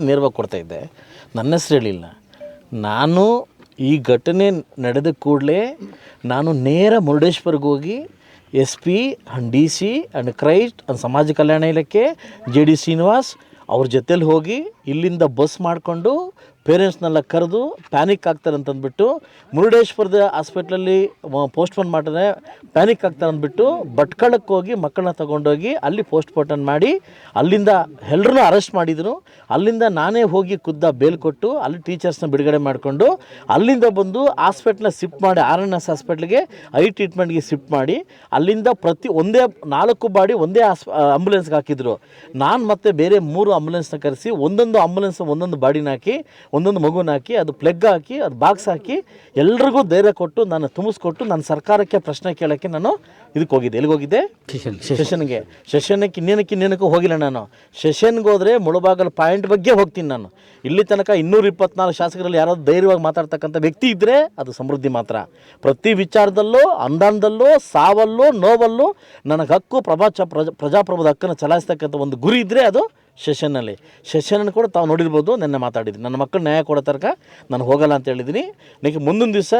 ನೇರವಾಗಿ ಕೊಡ್ತಾ ಇದ್ದೆ. ನನ್ನ ಹೆಸರು ಹೇಳಿಲ್ಲ. ನಾನು ಈ ಘಟನೆ ನಡೆದ ಕೂಡಲೇ ನಾನು ನೇರ ಮುರುಡೇಶ್ವರ್ಗೆ ಹೋಗಿ S P and D C and Christ and ಸಮಾಜ ಕಲ್ಯಾಣ ಇಲಾಖೆ, ಜೆ ಡಿ ಶ್ರೀನಿವಾಸ್ ಅವ್ರ ಜೊತೇಲಿ ಹೋಗಿ ಇಲ್ಲಿಂದ ಬಸ್ ಮಾಡಿಕೊಂಡು ಪೇರೆಂಟ್ಸ್ನೆಲ್ಲ ಕರೆದು ಪ್ಯಾನಿಕ್ ಆಗ್ತಾರೆ ಅಂತಂದ್ಬಿಟ್ಟು ಮುರುಡೇಶ್ವರದ ಹಾಸ್ಪಿಟ್ಲಲ್ಲಿ ಪೋಸ್ಟ್ಪೋನ್ ಮಾಡಿದ್ರೆ ಪ್ಯಾನಿಕ್ ಆಗ್ತಾರೆ ಅಂದ್ಬಿಟ್ಟು ಭಟ್ಕಳಕ್ಕೆ ಹೋಗಿ ಮಕ್ಕಳನ್ನ ತೊಗೊಂಡೋಗಿ ಅಲ್ಲಿ ಪೋಸ್ಟ್ಮಾರ್ಟಮ್ ಮಾಡಿ ಅಲ್ಲಿಂದ ಎಲ್ಲರನ್ನೂ ಅರೆಸ್ಟ್ ಮಾಡಿದರು. ಅಲ್ಲಿಂದ ನಾನೇ ಹೋಗಿ ಖುದ್ದ ಬೇಲ್ ಕೊಟ್ಟು ಅಲ್ಲಿ ಟೀಚರ್ಸ್ನ ಬಿಡುಗಡೆ ಮಾಡಿಕೊಂಡು ಅಲ್ಲಿಂದ ಬಂದು ಹಾಸ್ಪಿಟ್ಲನ್ನ ಶಿಫ್ಟ್ ಮಾಡಿ, ಆರ್ ಎನ್ ಎಸ್ ಹಾಸ್ಪಿಟ್ಲಿಗೆ ಐ ಟ್ರೀಟ್ಮೆಂಟ್ಗೆ ಶಿಫ್ಟ್ ಮಾಡಿ ಅಲ್ಲಿಂದ ಪ್ರತಿ ಒಂದೇ ನಾಲ್ಕು ಬಾಡಿ ಒಂದೇ ಆಸ್ ಆಂಬುಲೆನ್ಸ್ಗೆ ಹಾಕಿದ್ರು. ನಾನು ಮತ್ತೆ ಬೇರೆ ಮೂರು ಆಂಬುಲೆನ್ಸ್ನ ಕರೆಸಿ ಒಂದೊಂದು ಆಂಬುಲೆನ್ಸ್ ಒಂದೊಂದು ಬಾಡಿನ ಹಾಕಿ ಒಂದೊಂದು ಮಗುನ ಹಾಕಿ ಅದು ಪ್ಲೆಗ್ ಹಾಕಿ ಅದು ಬಾಕ್ಸ್ ಹಾಕಿ ಎಲ್ರಿಗೂ ಧೈರ್ಯ ಕೊಟ್ಟು ನಾನು ತುಂಬಿಸ್ಕೊಟ್ಟು ನಾನು ಸರ್ಕಾರಕ್ಕೆ ಪ್ರಶ್ನೆ ಕೇಳೋಕ್ಕೆ ನಾನು ಇದಕ್ಕೆ ಹೋಗಿದ್ದೆ. ಎಲ್ಲಿಗೆ ಹೋಗಿದ್ದೆ? ಸೆಷನ್ಗೆ ಸೆಷನ್ಗೆ ಇನ್ನೇನಕ್ಕೆ ಇನ್ನೇನಕ್ಕೂ ಹೋಗಿಲ್ಲ ನಾನು. ಸೆಷನ್ಗೆ ಹೋದರೆ ಮುಳುಬಾಗಲ ಪಾಯಿಂಟ್ ಬಗ್ಗೆ ಹೋಗ್ತೀನಿ ನಾನು. ಇಲ್ಲಿ ತನಕ ಇನ್ನೂರ ಇಪ್ಪತ್ನಾಲ್ಕು ಶಾಸಕರಲ್ಲಿ ಯಾರಾದರೂ ಧೈರ್ಯವಾಗಿ ಮಾತಾಡ್ತಕ್ಕಂಥ ವ್ಯಕ್ತಿ ಇದ್ದರೆ ಅದು ಸಮೃದ್ಧಿ ಮಾತ್ರ. ಪ್ರತಿ ವಿಚಾರದಲ್ಲೂ ಅನುದಾನದಲ್ಲೂ ಸಾವಲ್ಲೂ ನೋವಲ್ಲೂ ನನಗೆ ಹಕ್ಕು ಪ್ರಭಾ ಪ್ರಜಾಪ್ರಭುದ ಹಕ್ಕನ್ನು ಚಲಾಯಿಸ್ತಕ್ಕಂಥ ಒಂದು ಗುರಿ ಇದ್ದರೆ ಅದು ಸೆಷನ್ನಲ್ಲಿ ಸೆಷನನ್ನು ಕೂಡ ತಾವು ನೋಡಿರ್ಬೋದು, ನೆನ್ನೆ ಮಾತಾಡಿದ್ದೀನಿ ನನ್ನ ಮಕ್ಕಳು ನ್ಯಾಯ ಕೊಡೋ ತನಕ ನಾನು ಹೋಗಲ್ಲ ಅಂತ ಹೇಳಿದ್ದೀನಿ. ನನಗೆ ಮುಂದಿನ ದಿವಸ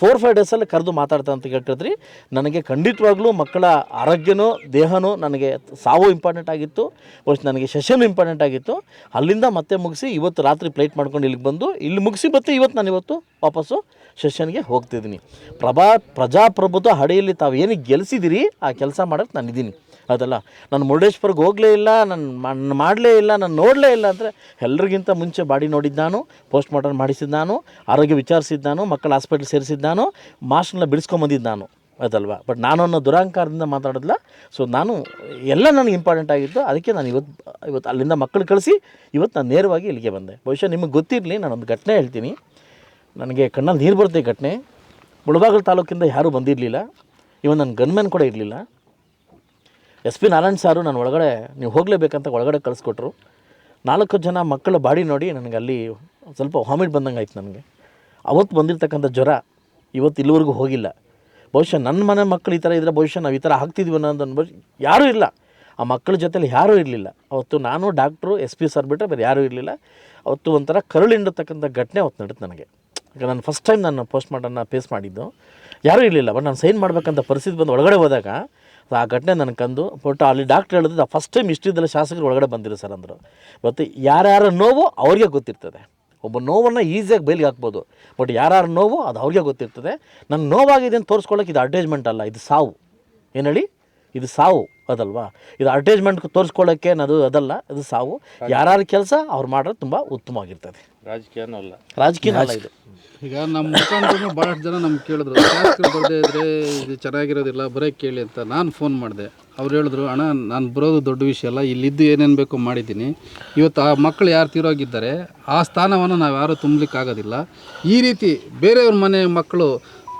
ಫೋರ್ ಫೈವ್ ಡೇಸಲ್ಲಿ ಕರೆದು ಮಾತಾಡ್ತಾ ಅಂತ ಕೇಳ್ತಿದ್ರಿ. ನನಗೆ ಖಂಡಿತವಾಗ್ಲೂ ಮಕ್ಕಳ ಆರೋಗ್ಯನೂ, ದೇಹನೂ ನನಗೆ ಸಾವು ಇಂಪಾರ್ಟೆಂಟ್ ಆಗಿತ್ತು. ವರ್ಷ ನನಗೆ ಸೆಷನ್ ಇಂಪಾರ್ಟೆಂಟ್ ಆಗಿತ್ತು. ಅಲ್ಲಿಂದ ಮತ್ತೆ ಮುಗಿಸಿ ಇವತ್ತು ರಾತ್ರಿ ಫ್ಲೈಟ್ ಮಾಡ್ಕೊಂಡು ಇಲ್ಲಿಗೆ ಬಂದು, ಇಲ್ಲಿ ಮುಗಿಸಿ ಮತ್ತೆ ಇವತ್ತು ನಾನು ಇವತ್ತು ವಾಪಸ್ಸು ಸೆಷನ್ಗೆ ಹೋಗ್ತಿದ್ದೀನಿ. ಪ್ರಭಾ, ಪ್ರಜಾಪ್ರಭುತ್ವ ಹಡೆಯಲ್ಲಿ ತಾವು ಏನು ಗೆಲ್ಸಿದಿರಿ ಆ ಕೆಲಸ ಮಾಡೋಕ್ಕೆ ನಾನು ಅದಲ್ಲ, ನಾನು ಮುರುಡೇಶ್ವರ್ಗೆ ಹೋಗಲೇ ಇಲ್ಲ, ನಾನು ಮಾಡಲೇ ಇಲ್ಲ, ನಾನು ನೋಡಲೇ ಇಲ್ಲ ಅಂದರೆ ಎಲ್ಲರಿಗಿಂತ ಮುಂಚೆ ಬಾಡಿ ನೋಡಿದ್ದು ನಾನು ಪೋಸ್ಟ್ ಮಾರ್ಟಮ್ ಮಾಡಿಸಿದ್ದು ನಾನು, ಆರೋಗ್ಯ ವಿಚಾರಿಸಿದ್ದು ನಾನು ಮಕ್ಕಳ ಹಾಸ್ಪಿಟ್ಲ್ ಸೇರಿಸಿದ್ದು ನಾನು ಬಿಡಿಸ್ಕೊಂಬಂದಿದ್ದಾನು ಬಿಡಿಸ್ಕೊಂಬಂದಿದ್ದು ನಾನು, ಅದಲ್ವಾ? ಬಟ್ ನಾನು ಅನ್ನೋ ದುರಾಂಕಾರದಿಂದ ಮಾತಾಡೋದಿಲ್ಲ. ಸೊ ನಾನು, ಎಲ್ಲ ನನಗೆ ಇಂಪಾರ್ಟೆಂಟ್ ಆಗಿತ್ತು. ಅದಕ್ಕೆ ನಾನು ಇವತ್ತು ಇವತ್ತು ಅಲ್ಲಿಂದ ಮಕ್ಕಳು ಕಳಿಸಿ ಇವತ್ತು ನಾನು ನೇರವಾಗಿ ಇಲ್ಲಿಗೆ ಬಂದೆ. ಬಹುಶಃ ನಿಮಗೆ ಗೊತ್ತಿರಲಿ, ನಾನೊಂದು ಘಟನೆ ಹೇಳ್ತೀನಿ. ನನಗೆ ಕಣ್ಣಲ್ಲಿ ನೀರು ಬರುತ್ತೆ ಘಟನೆ. ಮುಳಬಾಗಲ್ ತಾಲೂಕಿಂದ ಯಾರೂ ಬಂದಿರಲಿಲ್ಲ. ಇವನ್ ನನ್ನ ಗನ್ಮ್ಯಾನ್ ಕೂಡ ಇರಲಿಲ್ಲ. ಎಸ್ ಪಿ ನಾರಾಯಣ್ ಸಾರು ನಾನು ಒಳಗಡೆ, ನೀವು ಹೋಗಲೇಬೇಕಂತ ಒಳಗಡೆ ಕಳಿಸ್ಕೊಟ್ರು. ನಾಲ್ಕು ಜನ ಮಕ್ಕಳ ಬಾಡಿ ನೋಡಿ ನನಗೆ ಅಲ್ಲಿ ಸ್ವಲ್ಪ ವಾಮಿಟ್ ಬಂದಂಗೆ ಆಯ್ತು ನನಗೆ. ಅವತ್ತು ಬಂದಿರತಕ್ಕಂಥ ಜ್ವರ ಇವತ್ತು ಇಲ್ಲಿವರೆಗೂ ಹೋಗಿಲ್ಲ. ಬಹುಶಃ ನನ್ನ ಮನೆ ಮಕ್ಕಳು ಈ ಥರ ಇದ್ದರೆ ಬಹುಶಃ ನಾವು ಈ ಥರ ಹಾಕ್ತಿದ್ವಿ ಅನ್ನೋದು ಅನ್ಬೋದು. ಯಾರೂ ಇಲ್ಲ. ಆ ಮಕ್ಕಳ ಜೊತೇಲಿ ಯಾರೂ ಇರಲಿಲ್ಲ. ಅವತ್ತು ನಾನು ಡಾಕ್ಟ್ರು, ಎಸ್ ಪಿ ಸರ್ ಬಿಟ್ಟರೆ ಬೇರೆ ಯಾರೂ ಇರಲಿಲ್ಲ. ಅವತ್ತು ಒಂಥರ ಕರುಳಿಂಡತಕ್ಕಂಥ ಘಟನೆ ಅವತ್ತು ನಡೀತು ನನಗೆ. ಈಗ ನಾನು ಫಸ್ಟ್ ಟೈಮ್ ನಾನು ಪೋಸ್ಟ್ ಮಾಡನ್ನು ಫೇಸ್ ಮಾಡಿದ್ದು. ಯಾರೂ ಇರಲಿಲ್ಲ. ಬಟ್ ನಾನು ಸೈನ್ ಮಾಡಬೇಕಂತ ಪರಿಸ್ಥಿತಿ ಬಂದು ಒಳಗಡೆ ಹೋದಾಗ ಆ ಘಟನೆ ನನ್ನ ಕಂದು ಬಟ್ ಅಲ್ಲಿ ಡಾಕ್ಟ್ರ್ ಹೇಳಿದ್ರೆ ಫಸ್ಟ್ ಟೈಮ್ ಇಷ್ಟಿದ್ದಲ್ಲ ಶಾಸಕರು ಒಳಗಡೆ ಬಂದಿರೋ ಸರ್ ಅಂದರು. ಮತ್ತು ಯಾರ್ಯಾರ ನೋವು ಅವ್ರಿಗೆ ಗೊತ್ತಿರ್ತದೆ. ಒಬ್ಬ ನೋವನ್ನು ಈಸಿಯಾಗಿ ಬೈಲಿಗೆ ಹಾಕ್ಬೋದು. ಬಟ್ ಯಾರ್ಯಾರ ನೋವು ಅದು ಅವ್ರಿಗೆ ಗೊತ್ತಿರ್ತದೆ. ನನ್ನ ನೋವಾಗಿದೆ ಅಂತ ತೋರಿಸ್ಕೊಳ್ಳೋಕೆ ಇದು ಅಡ್ವರ್ಟೈಸ್ಮೆಂಟ್ ಅಲ್ಲ ಇದು ಸಾವು. ಏನು ಹೇಳಿ? ಇದು ಸಾವು ಅದಲ್ವಾ? ಇದು ಅಡ್ವರ್ಟೈಸ್ಮೆಂಟ್ ತೋರಿಸ್ಕೊಳ್ಳೋಕ್ಕೆ ಅದು ಅದಲ್ಲ ಇದು ಸಾವು. ಯಾರ್ಯಾರ ಕೆಲಸ ಅವ್ರು ಮಾಡೋದು ತುಂಬ ಉತ್ತಮವಾಗಿರ್ತದೆ. ರಾಜಕೀಯ ಅಲ್ಲ. ರಾಜಕೀಯ ಅಲ್ಲ ಇದು. ಈಗ ನಮ್ಮ ಮುಖಾಂತರ ಭಾಳಷ್ಟು ಜನ ನಮ್ಗೆ ಕೇಳಿದ್ರು ಶಾಸಕರು ಬರದೇ ಇದ್ರೆ? ಇದು ಚೆನ್ನಾಗಿರೋದಿಲ್ಲ ಬರೋಕ್ಕೆ ಕೇಳಿ ಅಂತ ನಾನು ಫೋನ್ ಮಾಡಿದೆ. ಅವ್ರು ಹೇಳಿದ್ರು, ಅಣ್ಣ, ನಾನು ಬರೋದು ದೊಡ್ಡ ವಿಷಯ ಅಲ್ಲ, ಇಲ್ಲಿದ್ದು ಏನೇನು ಬೇಕೋ ಮಾಡಿದ್ದೀನಿ. ಇವತ್ತು ಆ ಮಕ್ಕಳು ಯಾರು ತೀರೋಗಿದ್ದಾರೆ, ಆ ಸ್ಥಾನವನ್ನು ನಾವು ಯಾರೂ ತುಂಬಲಿಕ್ಕಾಗೋದಿಲ್ಲ. ಈ ರೀತಿ ಬೇರೆಯವ್ರ ಮನೆ ಮಕ್ಕಳು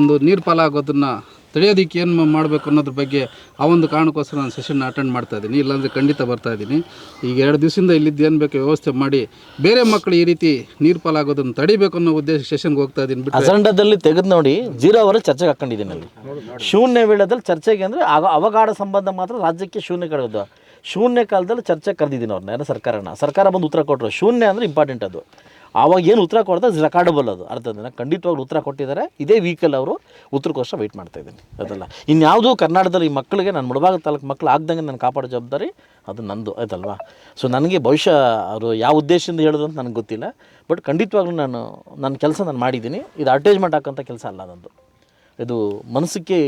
ಒಂದು ನೀರು ಪಾಲಾಗೋದನ್ನು ತಡೆಯೋದಕ್ಕೆ ಏನು ಮಾಡಬೇಕು ಅನ್ನೋದ್ರ ಬಗ್ಗೆ ಆ ಒಂದು ಕಾರಣಕ್ಕೋಸ್ಕರ ನಾನು ಸೆಷನ್ ಅಟೆಂಡ್ ಮಾಡ್ತಾ ಇದ್ದೀನಿ. ಇಲ್ಲಾಂದರೆ ಖಂಡಿತ ಬರ್ತಾ ಇದ್ದೀನಿ. ಈಗ ಎರಡು ದಿವಸದಿಂದ ಇಲ್ಲಿದ್ದು ಏನು ಬೇಕು ವ್ಯವಸ್ಥೆ ಮಾಡಿ, ಬೇರೆ ಮಕ್ಕಳು ಈ ರೀತಿ ನೀರು ಪಾಲಾಗೋದನ್ನು ತಡಿಬೇಕು ಅನ್ನೋ ಉದ್ದೇಶ ಸೆಷನ್ಗೆ ಹೋಗ್ತಾ ಇದ್ದೀನಿ. ಅಜೆಂಡಾದಲ್ಲಿ ತೆಗೆದು ನೋಡಿ, ಜೀರೋ ಅವರಲ್ಲಿ ಚರ್ಚೆಗೆ ಹಾಕೊಂಡಿದ್ದೀನಿ ಅಲ್ಲಿ. ಶೂನ್ಯ ವೇಳೆದಲ್ಲಿ ಚರ್ಚೆಗೆ ಅಂದರೆ ಅವಘಾಡ ಸಂಬಂಧ ಮಾತ್ರ ರಾಜ್ಯಕ್ಕೆ ಶೂನ್ಯ ಕಳೆದು. ಶೂನ್ಯ ಕಾಲದಲ್ಲಿ ಚರ್ಚೆ ಕರೆದಿದ್ದೀನಿ ಅವ್ರನ್ನ ಏನೋ ಸರ್ಕಾರನ. ಸರ್ಕಾರ ಬಂದು ಉತ್ತರ ಕೊಟ್ಟರು ಶೂನ್ಯ ಅಂದರೆ ಇಂಪಾರ್ಟೆಂಟ್ ಅದು. ಆವಾಗ ಏನು ಉತ್ತರ ಕೊಡ್ತಾ ರೆಕಾರ್ಡಬಲ್ ಅದು. ಅರ್ಥ ಅದನ್ನು ಖಂಡಿತವಾಗ್ಲೂ ಉತ್ತರ ಕೊಟ್ಟಿದ್ದಾರೆ. ಇದೇ ವೀಕಲ್ಲಿ ಅವರು ಉತ್ತರಕ್ಕೋಸ್ಕರ ವೆಯ್ಟ್ ಮಾಡ್ತಾ ಇದ್ದೀನಿ. ಅದಲ್ಲ. ಇನ್ಯಾವುದು ಕರ್ನಾಟಕದಲ್ಲಿ ಈ ಮಕ್ಕಳಿಗೆ ನಾನು ಮುಳಬಾಗ ತಾಲೂಕು ಮಕ್ಕಳು ಆಗ್ದಂಗೆ ನಾನು ಕಾಪಾಡೋ ಜವಾಬ್ದಾರಿ ಅದು ನಂದು ಆಯ್ತಲ್ವಾ? ಸೊ ನನಗೆ ಭವಿಷ್ಯ ಅವರು ಯಾವ ಉದ್ದೇಶದಿಂದ ಹೇಳೋದು ಅಂತ ನನಗೆ ಗೊತ್ತಿಲ್ಲ. ಬಟ್ ಖಂಡಿತವಾಗ್ಲೂ ನಾನು ನನ್ನ ಕೆಲಸ ನಾನು ಮಾಡಿದ್ದೀನಿ. ಇದು ಅಡ್ವರ್ಟೈಸ್ಮೆಂಟ್ ಹಾಕೋಂಥ ಕೆಲಸ ಅಲ್ಲ ನಂದು. ಇದು ಮನಸ್ಸಿಗೆ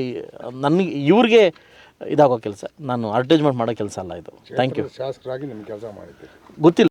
ನನಗೆ ಇವ್ರಿಗೆ ಇದಾಗೋ ಕೆಲಸ. ನಾನು ಅಡ್ವರ್ಟೈಸ್ಮೆಂಟ್ ಮಾಡೋ ಕೆಲಸ ಅಲ್ಲ ಇದು. ಥ್ಯಾಂಕ್ ಯು ಶಾಸಕರಾಗಿ ನಿಮ್ಮ ಕೆಲಸ ಮಾಡಿದ್ದೀರಿ. ಗೊತ್ತಿಲ್ಲ.